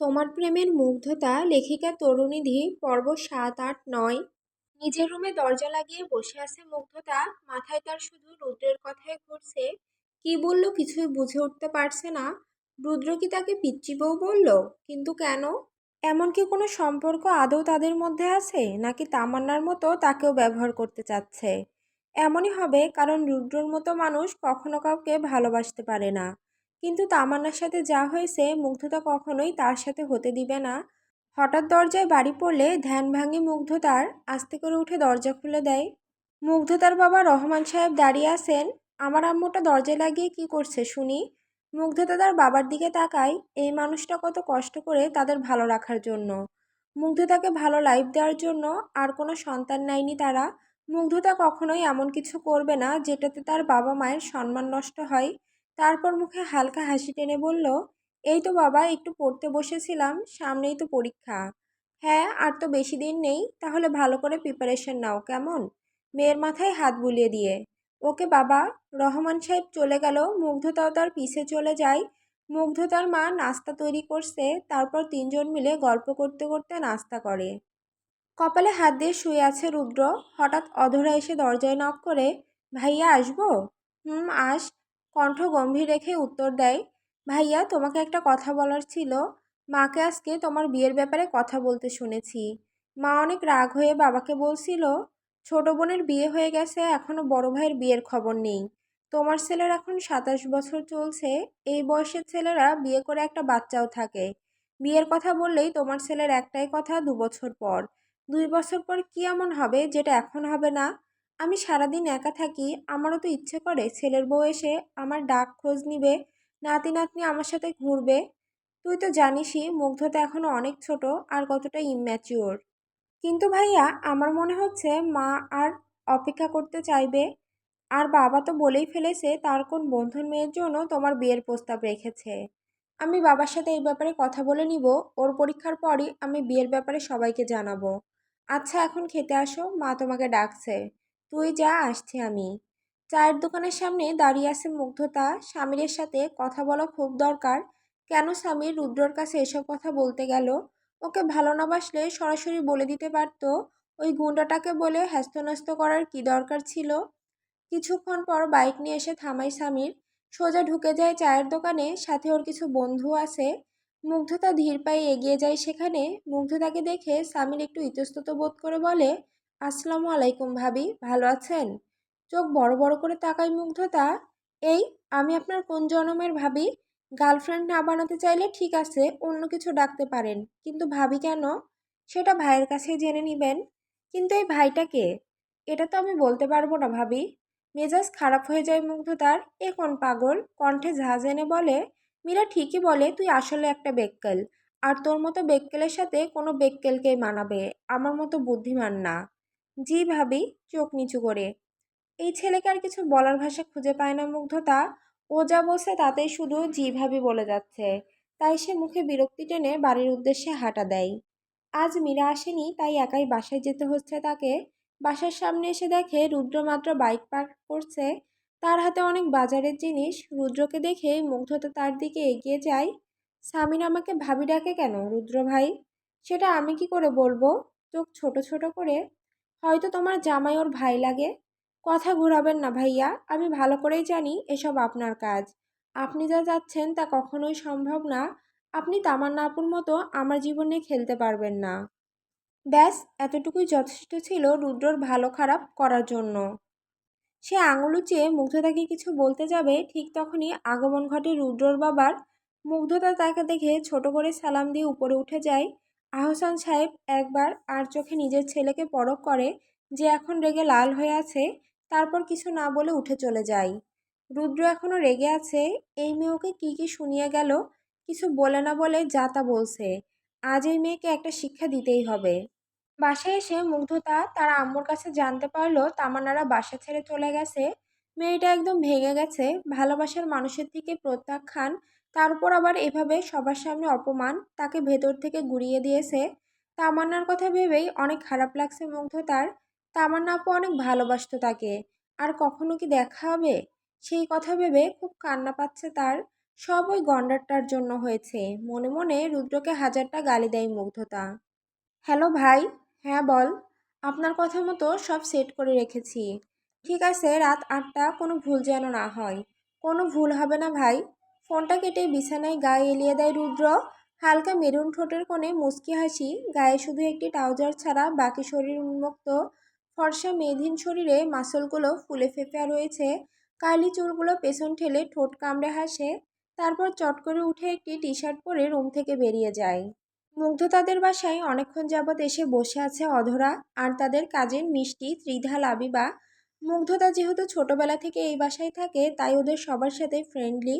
তোমার প্রেমের মুগ্ধতা লেখিকা তরুণীধি, পর্ব সাত, আট, নয়। নিজের রুমে দরজা লাগিয়ে বসে আছে মুগ্ধতা, মাথায় তার শুধু রুদ্রের কথাই ঘুরছে। কি বলল কিছুই বুঝে উঠতে পারছে না। রুদ্র কি তাকে পিচ্চি বউ বলল? কিন্তু কেন? এমন কি কোনো সম্পর্ক আদৌ তাদের মধ্যে আছে? নাকি তামান্নার মতো তাকেও ব্যবহার করতে চাচ্ছে? এমনই হবে, কারণ রুদ্রর মতো মানুষ কখনো কাউকে ভালোবাসতে পারে না। কিন্তু তামান্নার সাথে যা হয়েছে, মুগ্ধতা কখনোই তার সাথে হতে দিবে না। হঠাৎ দরজায় বাড়ি পড়লে ধ্যান ভাঙে মুগ্ধতার, আস্তে করে উঠে দরজা খুলে দেয়। মুগ্ধতার বাবা রহমান সাহেব দাঁড়িয়ে আছেন, আমার আম্মুটা দরজায় লাগিয়ে কি করছে শুনি? মুগ্ধতা তার বাবার দিকে তাকায়, এই মানুষটা কত কষ্ট করে তাদের ভালো রাখার জন্য। মুগ্ধতাকে ভালো লাইফ দেওয়ার জন্য আর কোনো সন্তান নেয়নি তারা। মুগ্ধতা কখনোই এমন কিছু করবে না যেটাতে তার বাবা মায়ের সম্মান নষ্ট হয়। তারপর মুখে হালকা হাসি টেনে বলল, এই তো বাবা, একটু পড়তে বসেছিলাম, সামনেই তো পরীক্ষা। হ্যাঁ আর তো বেশি দিন নেই, তাহলে ভালো করে প্রিপারেশন নাও কেমন? মেয়ের মাথায় হাত বুলিয়ে দিয়ে, ওকে বাবা, রহমান সাহেব চলে গেল, মুগ্ধতাও তার পিছে চলে যায়। মুগ্ধতার মা নাস্তা তৈরি করছে, তারপর তিনজন মিলে গল্প করতে করতে নাস্তা করে। কপালে হাত দিয়ে শুয়ে আছে রুদ্র, হঠাৎ অধরা এসে দরজায় নক করে, ভাইয়া, আসব? হুম, আস। কণ্ঠ গম্ভীর রেখে উত্তর দেয়, ভাইয়া, তোমাকে একটা কথা বলার ছিল। মাকে আজকে তোমার বিয়ের ব্যাপারে কথা বলতে শুনেছি। মা অনেক রাগ হয়ে বাবাকে বলছিল, ছোট বোনের বিয়ে হয়ে গেছে এখনও বড় ভাইয়ের বিয়ের খবর নেই। তোমার ছেলের এখন সাতাশ বছর চলছে, এই বয়সের ছেলেরা বিয়ে করে একটা বাচ্চাও থাকে। বিয়ের কথা বললেই তোমার ছেলের একটাই কথা, দু বছর পর। দুই বছর পর কি এমন হবে, যেটা এখন হবে না? আমি সারাদিন একা থাকি, আমারও তো ইচ্ছে করে। ছেলের বউ এসে আমার ডাক খোঁজ নিবে, নাতি নাতনি আমার সাথে ঘুরবে। তুই তো জানিসই, মুগ্ধতা এখনও অনেক ছোট আর কতটা ইম্যাচিওর কিন্তু ভাইয়া, আমার মনে হচ্ছে মা আর অপেক্ষা করতে চাইবে। আর বাবা তো বলেই ফেলেছে, তার কোন বন্ধুর মেয়ের জন্য তোমার বিয়ের প্রস্তাব রেখেছে। আমি বাবার সাথে এই ব্যাপারে কথা বলে নিব, ওর পরীক্ষার পরই আমি বিয়ের ব্যাপারে সবাইকে জানাব। আচ্ছা এখন খেতে আসো, মা তোমাকে ডাকছে। তুই যা আসছি আমি। চায়ের দোকানের সামনে দাঁড়িয়ে আছে মুগ্ধতা। স্বামীর সাথে কথা বলা খুব দরকার। কেন স্বামীর রুদ্রর কাছে এসব কথা বলতে গেল? ওকে ভালো না বাসলে সরাসরি বলে দিতে পারত? ওই গুন্ডাটাকে বলে হ্যাস্তন্যস্ত করার কি দরকার ছিল? কিছুক্ষণ পর বাইক নিয়ে এসে থামাই স্বামীর। সোজা ঢুকে যায় চায়ের দোকানে, সাথে ওর কিছু বন্ধু আছে। মুগ্ধতা ধীর পায়ে এগিয়ে যায় সেখানে। মুগ্ধতাকে দেখে স্বামীর একটু ইতস্তত বোধ করে বলে আসসালামু আলাইকুম ভাবি, ভালো আছেন? চোখ বড় বড় করে তাকাই মুগ্ধতা। এই, আমি আপনার কোন জনমের ভাবি? গার্লফ্রেন্ড না বানাতে চাইলে ঠিক আছে, অন্য কিছু ডাকতে পারেন। কিন্তু ভাবি কেন? সেটা ভাইয়ের কাছে জেনে নেবেন। কিন্তু এই ভাইটা কে? এটা তো আমি বলতে পারব না ভাবি। মেজাজ খারাপ হয়ে যায় মুগ্ধতার। এ কোন পাগল? কণ্ঠে ঝাঁজ এনে বলে, মীরা ঠিকই বলে, তুই আসলে একটা বেক্কেল। আর তোর মতো বেক্কেলের সাথে কোনো বেক্কেলকেই মানাবে। আমার মতো বুদ্ধিমান না। জি ভাবি, চোখ নিচু করে। এই ছেলেকে আর কিছু বলার ভাষা খুঁজে পায় না মুগ্ধতা। ও যা বলছে তাতেই শুধু জি ভাবি বলে যাচ্ছে। তাই সে মুখে বিরক্তি টেনে বাড়ির উদ্দেশ্যে হাঁটা দেয়। আজ মীরা আসেনি, তাই একাই বাসায় যেতে হচ্ছে তাকে। বাসার সামনে এসে দেখে রুদ্র মাত্র বাইক পার্ক করছে। তার হাতে অনেক বাজারের জিনিস। রুদ্রকে দেখে মুগ্ধতা তার দিকে এগিয়ে যায়। স্বামীর আমাকে ভাবি ডাকে কেন রুদ্র ভাই? সেটা আমি কি করে বলব? চোখ ছোট ছোট করে হয়তো তোমার জামাই ওর ভাই লাগে। কথা ঘোরাবেন না ভাইয়া, আমি ভালো করেই জানি এসব আপনার কাজ। আপনি যা যাচ্ছেন তা কখনোই সম্ভব না। আপনি তামান্না আপুর মতো আমার জীবনে খেলতে পারবেন না। ব্যাস, এতটুকুই যথেষ্ট ছিল রুদ্রর ভালো খারাপ করার জন্য। সে আঙুল উঁচিয়ে মুগ্ধতাকে কিছু বলতে যাবে, ঠিক তখনই আগমন ঘটে রুদ্রর বাবার। মুগ্ধতা তাকে দেখে ছোট করে সালাম দিয়ে উপরে উঠে যায়। আহসান সাহেব একবার আর চোখে নিজের ছেলেকে পরখ করে যে এখন রেগে লাল হয়ে আছে, তারপর কিছু না বলে উঠে চলে যায়। রুদ্র এখনও রেগে আছে, এই মেয়েকে কি কি শুনিয়ে গেল, কিছু বলে না বলে যা তা বলছে। আজ এই মেয়েকে একটা শিক্ষা দিতেই হবে। বাসায় এসে মুগ্ধতা তার আম্মুর কাছে জানতে পারল তামান্নারা বাসা ছেড়ে চলে গেছে। মেয়েটা একদম ভেঙে গেছে, ভালোবাসার মানুষের থেকে প্রত্যাখ্যান তার উপর আবার এভাবে সবার সামনে অপমান তাকে ভেতর থেকে গুড়িয়ে দিয়েছে। তামান্নার কথা ভেবেই অনেক খারাপ লাগছে মুগ্ধতার তামান্না আপু অনেক ভালোবাসত তাকে। আর কখনো কি দেখা হবে? সেই কথা ভেবে খুব কান্না পাচ্ছে তার। সব ওই গন্ডারটার জন্য হয়েছে। মনে মনে রুদ্রকে হাজারটা গালি দেয় মুগ্ধতা। হ্যালো ভাই হ্যাঁ বল। আপনার কথা মতো সব সেট করে রেখেছি। ঠিক আছে, রাত আটটা কোনো ভুল যেন না হয়। কোনো ভুল হবে না ভাই। ফোনটা কেটে বিছানায় গায়ে এলিয়ে দেয় রুদ্র। হালকা মেরুন ঠোঁটের কোণে মুচকি হাসি, গায়ে শুধু একটি ট্রাউজার ছাড়া বাকি শরীর উন্মুক্ত। ফর্সা মেধিন শরীরে মাসলগুলো ফুলে ফেঁপে রয়েছে। কালি চুলগুলো পেছন ঠেলে ঠোঁট কামড়ে হাসে, তারপর চট করে উঠে একটি টি শার্ট পরে রুম থেকে বেরিয়ে যায়। মুগ্ধ তাদের বাসায় অনেকক্ষণ যাবৎ এসে বসে আছে অধরা আর তাদের কাজের মিষ্টি, ত্রিধা, লাবিবা। মুগ্ধতা যেহেতু ছোটবেলা থেকে এই বাসায় থাকে, তাই ওদের সবার সাথে ফ্রেন্ডলি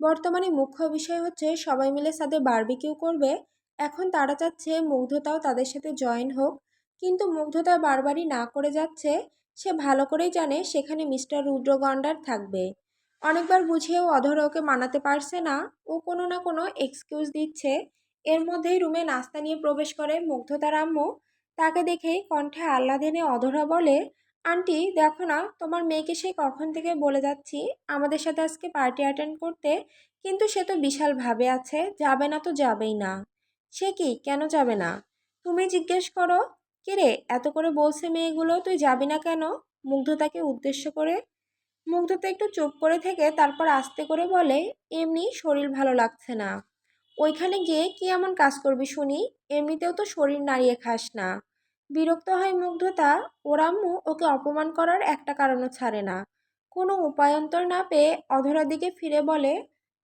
বর্তমানে মুখ্য বিষয় হচ্ছে সবাই মিলে সাথে বারবিকিউ করবে। এখন তারা চাচ্ছে মুগ্ধতাও তাদের সাথে জয়েন হোক। কিন্তু মুগ্ধতা বারবারই না করে যাচ্ছে, সে ভালো করেই জানে সেখানে মিস্টার রুদ্র গন্ডার থাকবে। অনেকবার বুঝিয়েও অধরা ওকে মানাতে পারছে না। ও কোনো না কোনো এক্সকিউজ দিচ্ছে। এর মধ্যেই রুমে নাস্তা নিয়ে প্রবেশ করে মুগ্ধতার আম্মু। তাকে দেখেই কণ্ঠে আহ্লাদেনে অধরা বলে আন্টি, দেখো না, তোমার মেয়েকে সেই কখন থেকে বলে যাচ্ছি? আমাদের সাথে আজকে পার্টি অ্যাটেন্ড করতে। কিন্তু সে তো বিশাল ভাবে আছে, যাবে না তো যাবেই না। সে কি? কেন যাবে না? তুমি জিজ্ঞেস করো। কিরে এত করে বলছে মেয়েগুলো, তুই যাবি না কেন? মুগ্ধতাকে উদ্দেশ্য করে। মুগ্ধতা একটু চুপ করে থেকে তারপর আস্তে করে বলে, এমনি শরীর ভালো লাগছে না। ওইখানে গিয়ে কি এমন কাজ করবি শুনি? এমনিতেও তো শরীর নাড়িয়ে খাস না। বিরক্ত হয় মুগ্ধতা, ওর আম্মু ওকে অপমান করার একটা কারণও ছাড়ে না। কোনো উপায়ন্তর না পেয়ে অধরার দিকে ফিরে বলে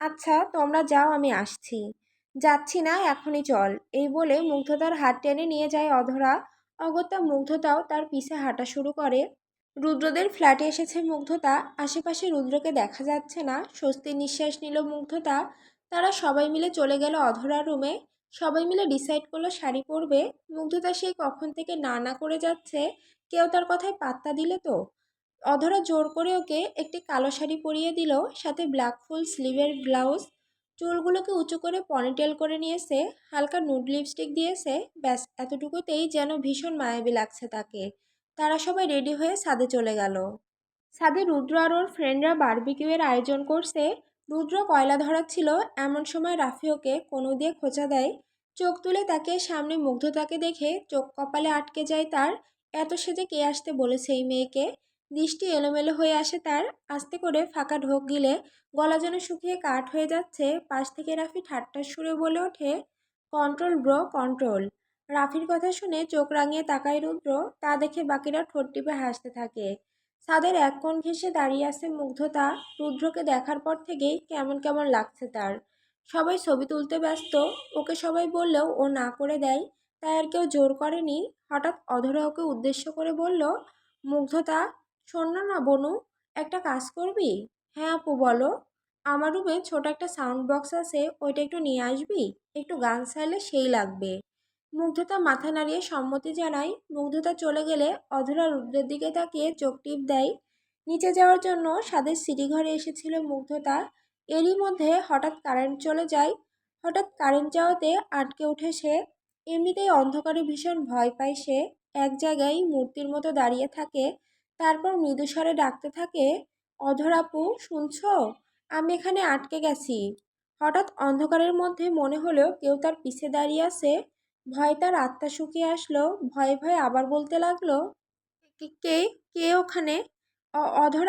আচ্ছা তোমরা যাও, আমি আসছি। যাচ্ছি না, এখনই চল। এই বলে মুগ্ধতার হাত টেনে নিয়ে যায় অধরা। অগত্যা মুগ্ধতাও তার পিছে হাঁটা শুরু করে। রুদ্রদের ফ্ল্যাটে এসেছে মুগ্ধতা। আশেপাশে রুদ্রকে দেখা যাচ্ছে না। স্বস্তির নিঃশ্বাস নিল মুগ্ধতা। তারা সবাই মিলে চলে গেল অধরা রুমে। সবাই মিলে ডিসাইড করল শাড়ি পরবে। মুগ্ধতা সেই কখন থেকে না না করে যাচ্ছে। কেউ তার কথায় পাত্তা দিলে তো। অধরা জোর করে ওকে একটি কালো শাড়ি পরিয়ে দিল, সাথে ব্ল্যাক ফুল স্লিভের ব্লাউজ চুলগুলোকে উঁচু করে পনিটেল করে নিয়েছে, হালকা নুড লিপস্টিক দিয়েছে। ব্যাস, এতটুকুতেই যেন ভীষণ মায়াবী লাগছে তাকে। তারা সবাই রেডি হয়ে ছাদে চলে গেল। ছাদে রুদ্র আর ওর ফ্রেন্ডরা বার্বিকিউয়ের আয়োজন করছে। রুদ্র কয়লা ধরাচ্ছিল এমন সময় রাফি ওকে কোনো দিয়ে খোঁচা দেয়। চোখ তুলে তাকে সামনে মুগ্ধতাকে দেখে চোখ কপালে আটকে যায় তার। এত সেজে কে আসতে বলেছে এই মেয়েকে? দৃষ্টি এলোমেলো হয়ে আসে তার। আস্তে করে ফাঁকা ঢোক গিলে গলা যেন শুকিয়ে কাঠ হয়ে যাচ্ছে। পাশ থেকে রাফি ঠাট্টার সুরে বলে ওঠে, কন্ট্রোল ব্রো, কন্ট্রোল। রাফির কথা শুনে চোখ রাঙিয়ে তাকায় রুদ্র। তা দেখে বাকিরা ঠোঁট টিপে হাসতে থাকে। ছাদের এক কোণ ঘেঁষে দাঁড়িয়ে আছে মুগ্ধতা রুদ্রকে দেখার পর থেকেই কেমন কেমন লাগছে তার। সবাই ছবি তুলতে ব্যস্ত, ওকে সবাই বললেও ও না করে দেয়, তাই আর কেউ জোর করেনি। হঠাৎ অধরা ওকে উদ্দেশ্য করে বলল, মুগ্ধতা, শোন না না, বনু, একটা কাজ করবি? হ্যাঁ আপু, বলো। আমার রুমে ছোট একটা সাউন্ড বক্স আছে, ওইটা একটু নিয়ে আসবি? একটু গান চাইলে সেই লাগবে। মুগ্ধতা মাথা নাড়িয়ে সম্মতি জানায়। মুগ্ধতা চলে গেলে অধরা রুদ্রের দিকে তাকিয়ে চোখ টিপ দেয়। নিচে যাওয়ার জন্য সাদের সিঁড়িঘরে এসেছিল মুগ্ধতা। এরই মধ্যে হঠাৎ কারেন্ট চলে যায়। হঠাৎ কারেন্ট যাওয়াতে আটকে উঠে সে। এমনিতেই অন্ধকারে ভীষণ ভয় পায় সে। এক জায়গায় মূর্তির মতো দাঁড়িয়ে থাকে। তারপর মৃদুস্বরে ডাকতে থাকে অধরাপু শুনছ? আমি এখানে আটকে গেছি। হঠাৎ অন্ধকারের মধ্যে মনে হলো কেউ তার পিছে দাঁড়িয়ে আছে। ভয় তার আত্মা শুকিয়ে আসলো, ভয়ে ভয়ে আবার বলতে লাগল, "কে- কে ওখানে? অ- অধর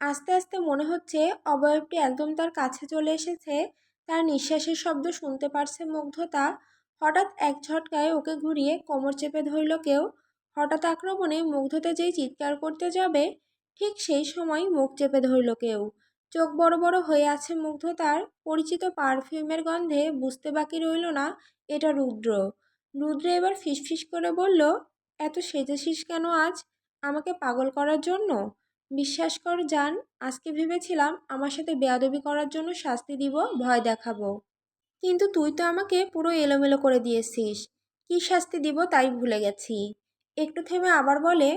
আস্তে আস্তে মনে হচ্ছে অবয়বটি একদম তার কাছে চলে এসেছে, তার নিঃশ্বাসের শব্দ শুনতে পারছে মুগ্ধতা। হঠাৎ এক ঝটকায় ওকে ঘুরিয়ে কোমর চেপে ধরল কেউ। হঠাৎ আক্রমণে মুগ্ধতা যেই চিৎকার করতে যাবে, ঠিক সেই সময় মুখ চেপে ধরল কেউ। চোখ বড় বড় হয়ে আছে মুগ্ধতার, পরিচিত পারফিউমের গন্ধে বুঝতে বাকি রইল না এটা রুদ্র। রুদ্র এবার ফিসফিস করে বলল, এত সেজেছিস কেন আজ? আমাকে পাগল করার জন্য? বিশ্বাস কর জান, আজকে ভেবেছিলাম আমার সাথে বেয়াদবি করার জন্য শাস্তি দিব, ভয় দেখাবো। কিন্তু তুই তো আমাকে পুরো এলোমেলো করে দিয়েছিস। কি শাস্তি দিব তাই ভুলে গেছি। একটু থেমে আবার বলে,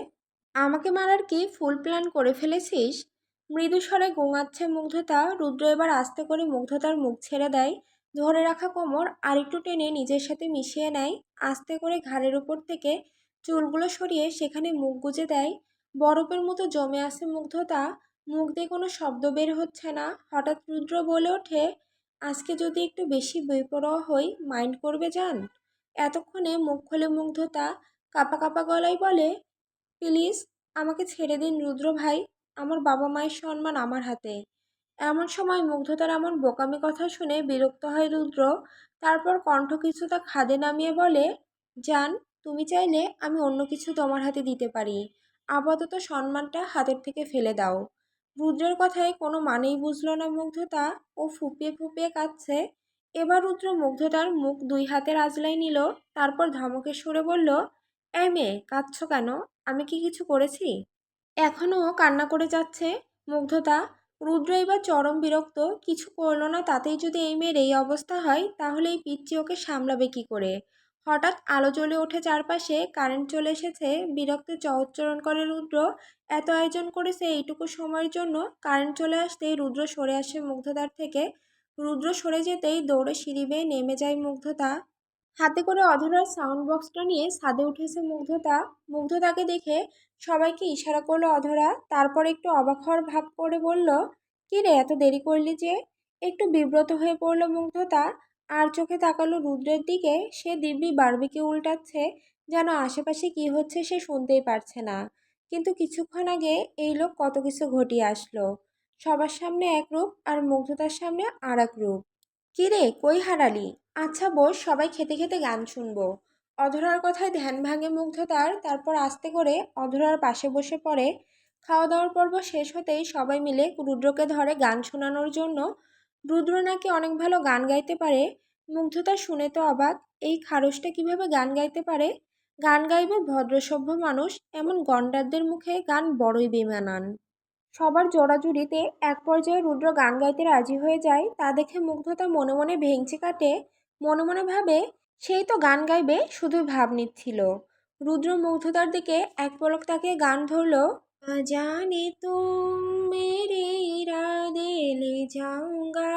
আমাকে মারার কি ফুল প্ল্যান করে ফেলেছিস? মৃদুস্বরে গোঙাচ্ছে মুগ্ধতা, রুদ্র এবার আস্তে করে মুগ্ধতার মুখ ছেড়ে দেয়। ধরে রাখা কোমর আরেকটু টেনে নিজের সাথে মিশিয়ে নেয়। আস্তে করে ঘাড়ের উপর থেকে চুলগুলো সরিয়ে সেখানে মুখ গুজে দেয়। বরফের মতো জমে আসে মুগ্ধতা। মুখ দিয়ে কোনো শব্দ বের হচ্ছে না। হঠাৎ রুদ্র বলে ওঠে, আজকে যদি একটু বেশি বেপরোয়া হই, মাইন্ড করবে যান এতক্ষণে মুখ খোলে মুগ্ধতা কাপা কাপা গলায় বলে, প্লিজ, আমাকে ছেড়ে দিন রুদ্র ভাই। আমার বাবা মায়ের সম্মান আমার হাতে। এমন সময় মুগ্ধতার এমন বোকামি কথা শুনে বিরক্ত হয় রুদ্র। তারপর কণ্ঠ কিছুটা খাদে নামিয়ে বলে, জান, তুমি চাইলে আমি অন্য কিছু তোমার হাতে দিতে পারি। আপাতত সম্মানটা হাতের থেকে ফেলে দাও। রুদ্রের কথায় কোনো মানেই বুঝলো না মুগ্ধতা ও ফুপিয়ে ফুপিয়ে কাঁদছে। এবার রুদ্র মুগ্ধতার মুখ দুই হাতের আজলাই নিল, তারপর ধমকের সুরে বলল এই মেয়ে, কাঁদছ কেন? আমি কি কিছু করেছি? এখনও কান্না করে যাচ্ছে। মুগ্ধতা রুদ্র এবার চরম বিরক্ত, কিছু করল না, তাতেই যদি এই মেয়ের এই অবস্থা হয়, তাহলে এই পিচ্চি ওকে সামলাবে কি করে? হঠাৎ আলো জ্বলে ওঠে চারপাশে, কারেন্ট চলে এসেছে, বিরক্ত চৌচ্চরণ করে রুদ্র, এত আয়োজন করেছে এইটুকু সময়ের জন্য কারেন্ট চলে আসতেই রুদ্র সরে আসে মুগ্ধতার থেকে। রুদ্র সরে যেতেই দৌড়ে সিঁড়ি বেয়ে নেমে যায় মুগ্ধতা। হাতে করে অধরার সাউন্ড বক্সটা নিয়ে ছাদে উঠেছে মুগ্ধতা। মুগ্ধতাকে দেখে সবাইকে ইশারা করল অধরা। তারপর একটু অবাক হওয়ার ভাব করে বলল, কী রে, এত দেরি করলি যে? একটু বিব্রত হয়ে পড়ল মুগ্ধতা। আর চোখে তাকালো রুদ্রের দিকে। সে দিব্যি বারবিকে উল্টাচ্ছে, যেন আশেপাশে কি হচ্ছে সে শুনতেই পারছে না। কিন্তু কিছুক্ষণ আগে এই লোক কত কিছু ঘটিয়ে আসলো। সবার সামনে এক রূপ আর মুগ্ধতার সামনে আর এক রূপ। কী রে, কই হারালি? আচ্ছা বস, সবাই খেতে খেতে গান শুনব। অধরার কথায় ধ্যান ভাঙে মুগ্ধতার, তারপর আস্তে করে অধরার পাশে বসে পড়ে। খাওয়া দাওয়ার পর্ব শেষ হতেই সবাই মিলে রুদ্রকে ধরে গান শোনানোর জন্য। রুদ্র নাকি অনেক ভালো গান গাইতে পারে। মুগ্ধতা শুনে তো অবাক, এই খারসটা কীভাবে গান গাইতে পারে? গান গাইবে ভদ্রসভ্য মানুষ, এমন গন্ডারদের মুখে গান বড়ই বেমানান। সবার জোড়াজুড়িতে এক পর্যায়ে রুদ্র গান গাইতে রাজি হয়ে যায়। তা দেখে মুগ্ধতা মনে মনে ভেঙচি কাটে, মনে মনে ভাবে সেই তো গান গাইবে শুধুই ভাব নিচ্ছিল রুদ্র মুগ্ধতার দিকে এক পলক তাকে গান ধরল জানে তুম মেরে ইরাদে ले जाऊंगा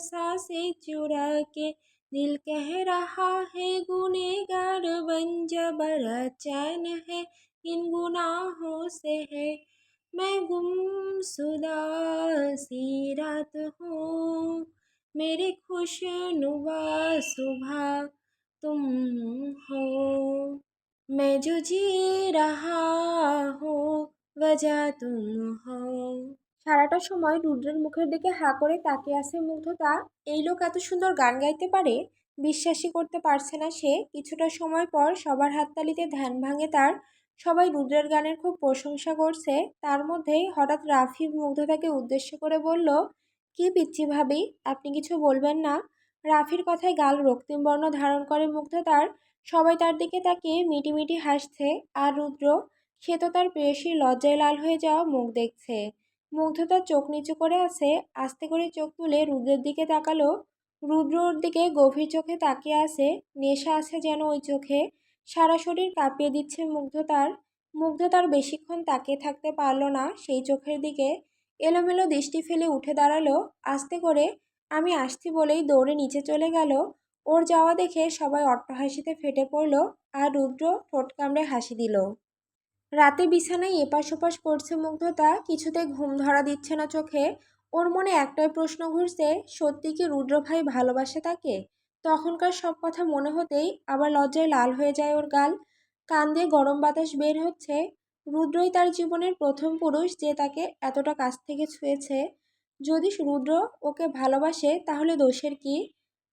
सांसें चुरा के दिल कह रहा है गुनेगार बन जा बड़ा चैन है इन गुनाहों से है मैं गुमशुदा सी रात हूँ मेरी खुशनुमा सुबह तुम हो मैं जो जी रहा हूँ वजह तुम हो সারাটা সময় রুদ্রের মুখের দিকে হা করে তাকিয়ে আছে মুগ্ধতা এই লোক এত সুন্দর গান গাইতে পারে বিশ্বাসই করতে পারছে না সে কিছুটা সময় পর সবার হাততালিতে ধ্যান ভাঙে তার সবাই রুদ্রের গানের খুব প্রশংসা করছে তার মধ্যেই হঠাৎ রাফি মুগ্ধতাকে উদ্দেশ্য করে বলল কি পিচ্ছি ভাবি আপনি কিছু বলবেন না রাফির কথায় গাল রক্তিম বর্ণ ধারণ করে মুগ্ধতার সবাই তার দিকে তাকিয়ে মিটিমিটি হাসছে আর রুদ্র, সে তো তার প্রেয়সীর লজ্জায় লাল হয়ে যাওয়া মুখ দেখছে। মুগ্ধতা চোখ নিচু করে আছে, আস্তে করে চোখ তুলে রুদ্রের দিকে তাকালো। রুদ্র ওর দিকে গভীর চোখে তাকিয়ে আছে, নেশা আছে যেন ওই চোখে। সারা শরীর কাঁপিয়ে দিচ্ছে মুগ্ধতার মুগ্ধতার বেশিক্ষণ তাকিয়ে থাকতে পারল না সেই চোখের দিকে। এলোমেলো দৃষ্টি ফেলে উঠে দাঁড়াল, আস্তে করে আমি আসছি বলেই দৌড়ে নিচে চলে গেল। ওর যাওয়া দেখে সবাই অট্টহাসিতে ফেটে পড়ল আর রুদ্র ঠোঁট কামড়ে হাসি দিল। রাতে বিছানায় এপাশ ওপাশ করছে মুগ্ধতা, কিছুতে ঘুম ধরা দিচ্ছে না চোখে। ওর মনে একটাই প্রশ্ন ঘুরছে, সত্যি কি রুদ্র ভাই ভালোবাসে তাকে? তখনকার সব কথা মনে হতেই আবার লজ্জায় লাল হয়ে যায় ওর গাল। কান দিয়ে গরম বাতাস বের হচ্ছে। রুদ্রই তার জীবনের প্রথম পুরুষ যে তাকে এতটা কাছ থেকে ছুঁয়েছে। যদি রুদ্র ওকে ভালোবাসে, তাহলে দোষের কি?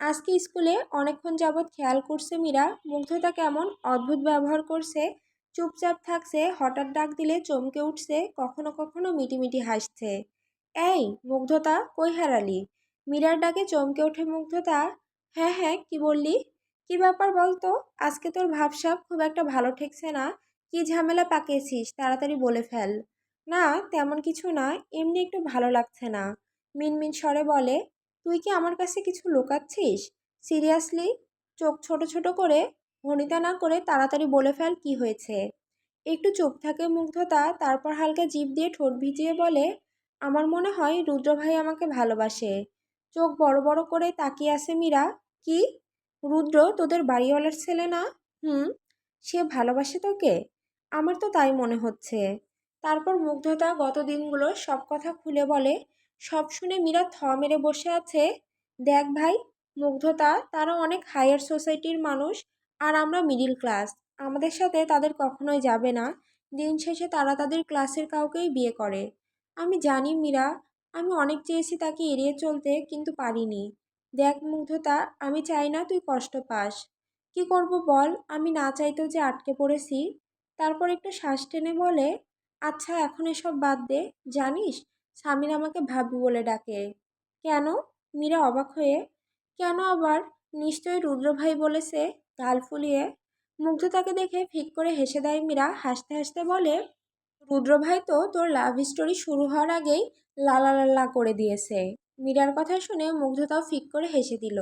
আজকে স্কুলে অনেকক্ষণ যাবৎ খেয়াল করছে মীরা, মুগ্ধতা কেমন? অদ্ভুত ব্যবহার করছে। চুপচাপ থাকছে, হঠাৎ ডাক দিলে চমকে উঠছে, কখনো কখনো মিটিমিটি হাসছে। এই, মুগ্ধতা, কই হারালি? মীরার ডাকে চমকে ওঠে মুগ্ধতা। হ্যাঁ হ্যাঁ কি বললি? কি ব্যাপার বলতো? আজকে তোর ভাবসাব খুব একটা ভালো ঠেকছে না। কি ঝামেলা পাকিয়েছিস? তাড়াতাড়ি বলে ফেল। না, তেমন কিছু না। এমনি একটু ভালো লাগছে না। মিনমিন স্বরে বলে, তুই কি আমার কাছে কিছু লুকাচ্ছিস? সিরিয়াসলি? চোখ ছোট ছোট করে, ভনিতা না করে তাড়াতাড়ি বলে ফেল কি হয়েছে? একটু চুপ থাকে মুগ্ধতা, তারপর হালকা জিভ দিয়ে ঠোঁট ভিজিয়ে বলে, আমার মনে হয় রুদ্র ভাই আমাকে ভালোবাসে। চোখ বড় বড় করে তাকিয়ে আছে মীরা। কি? রুদ্র তোদের বাড়িওয়ালার ছেলে না? হুম, সে ভালোবাসে তোকে? আমার তো তাই মনে হচ্ছে। তারপর মুগ্ধতা গত দিনগুলো সব কথা খুলে বলে, সব শুনে মীরা থ মেরে বসে আছে। দেখ ভাই, মুগ্ধতা, তারা অনেক হায়ার সোসাইটির মানুষ আর আমরা মিডিল ক্লাস। আমাদের সাথে তাদের কখনোই যাবে না। দিন শেষে তারা তাদের ক্লাসের কাউকেই বিয়ে করে। আমি জানি মীরা, আমি অনেক চেয়েছি তাকে এড়িয়ে চলতে, কিন্তু পারিনি। দেখ মুগ্ধতা, আমি চাই না তুই কষ্ট পাস। কি করব বল? আমি না চাইতেও যে আটকে পড়েছি। তারপর একটু শ্বাস টেনে বলে আচ্ছা এখন এসব বাদ দে। জানিস স্বামীর আমাকে ভাবি বলে ডাকে। কেন? মীরা অবাক হয়ে, কেন আবার? নিশ্চয়ই রুদ্রভাই বলেছে, গাল ফুলিয়ে। মুগ্ধতাকে দেখে ফিক করে হেসে দেয় মীরা, হাসতে হাসতে বলে রুদ্রভাই তো তোর লাভ স্টোরি শুরু হওয়ার আগেই লালা লালা করে দিয়েছে। মীরার কথা শুনে মুগ্ধতাও ফিক করে হেসে দিল।